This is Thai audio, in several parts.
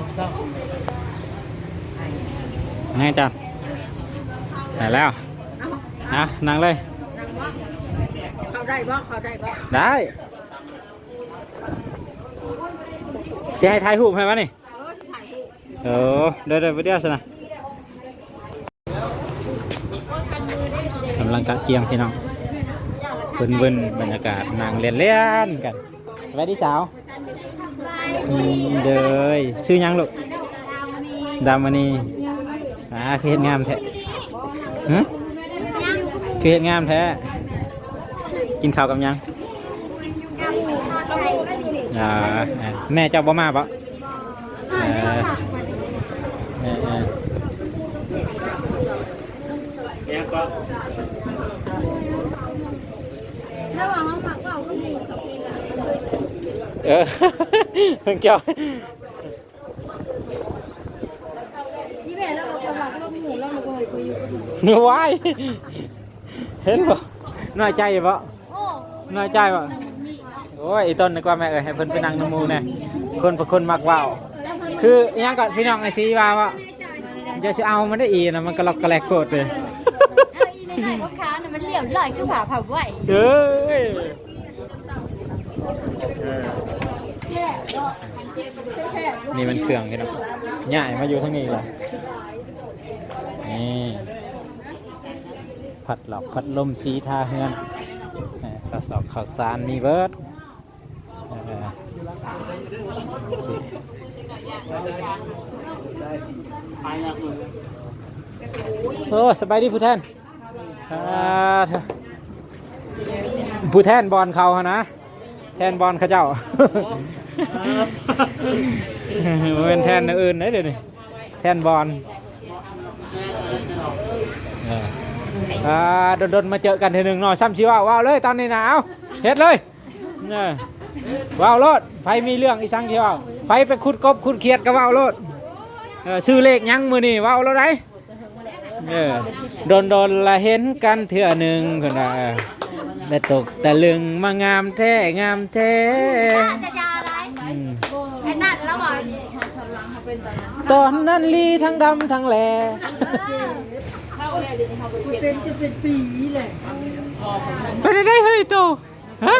องสามไงจันไหนแล้วอะนั่งเลย เขาได้บ่เขาได้บ่ได้เสียให้ถ่ายรูปให้วะนี่เออเดี๋ยวเดี๋ยวไปเดี๋ยวสินะกำลังกะเกียงพี่น้องเบิ่นเบิ่นบรรยากาศนางเลียนเลียนกันสวัสดีสาว เดยชื่อหยังลูกดามณีอ่าคือเห็นงามแท้หึคือเห็นงามแท้ กินข้าวกับหยังอ่าอ่าแม่เจ้าบ่มาปะเออเออเออเนี่ ยก็ระหว่างห้องหมักก็เอาขึ้นอยู่กับปีนเออเพิ่งเกี่ยวนี่แม่แล้วเอาคนหมักก็หมูแล้วมันก็คุยอยู่กับหมูหนูวายเห็นบ่น้อยใจบ่โอ้น้อยใจบ่โอ้ยไอ้ต้นนึกว่าแม่เอ้ยให้เพิ่นไปนั่งน้ำหมูแน่คนเป็นคนมักว่าวคืออหยังก่อนพี่น้องไอ้ซีว่าว่าจะสิเอามันได้อีนะมันก็ล็อกกระแลกโคตรเลยเอาอีในไหนลูกค้าเนี่ยมันเหลี่ยมลอยคือผ่าผ่าไหวเอ้ยเออ แย่ก็แค่ นี่มันเครื่องพี่น้องใหญ่มาอยู่ทั้งนี้เลยนี่ผัดหลอกผัดลมสีทาเฮือนข้าวสอบข้าวสารมีเบิร์ดเออสิไปแล้วมึงโอ้สบายดีผู้แทนผู้แทนบอลเขาหะนะ แทนบอลเขาเจ้า บ่เป็นแทนอันอื่นเลยเดี๋ยวนี้แทนบอลเอออ่าโดนๆมาเจอกันทีหนึ่งหน่อยซ้ำชีว่าว้าวเลยตอนนี้นะเอาเฮ็ดเลยเนี่ยว้าวโลดไฟมีเรื่องอีสังที่ว่าไฟไปขุดกบขุดเขียดก็ว้าวโลดเออซื้อเลขยังมือนี่ว้าวแล้วไรเออโดนโดนๆละเห็นกันเถื่อหนึ่งคนละได้ตกตะลึงมางามแท้งามแท้ จะยาอะไร อืม ไอ้นั่นแล้วบอก ตอนนั้นลีทั้งดำทั้งแหลเป็นจะเป็นปีเลยไปได้ได้เฮ้ยโตฮะ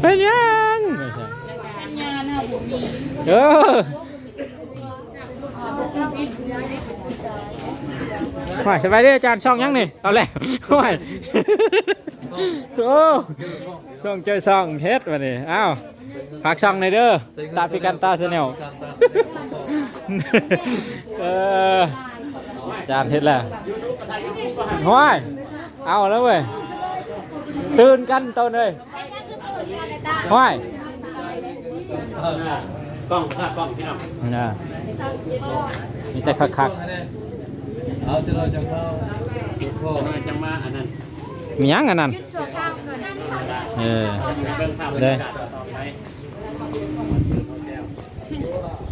เป็นยังไม่ใช่งานน่ะผมมีเออว่าสบายดีอาจารย์ช่องยังนี่เอาแล้วว่าโอ้ช่องเจอช่องเฮ็ดมานี่อ้าว ฝากช่องในอยเด้อตาพิกันตาเสนลเอออาจารย์เฮ็ดแล้วห้วยเอาแล้วเว้ยตื่นกันตอนเลยห้วยกล้องค่ะกล้องพี่น้องนะมีแต่คักคักเอาจะเราจะเข้าพ่อจะมาอันนั้นๆมีหยังอันนั้นชั่วข้าวเกินเออ เบิ่งภาพบรรยากาศ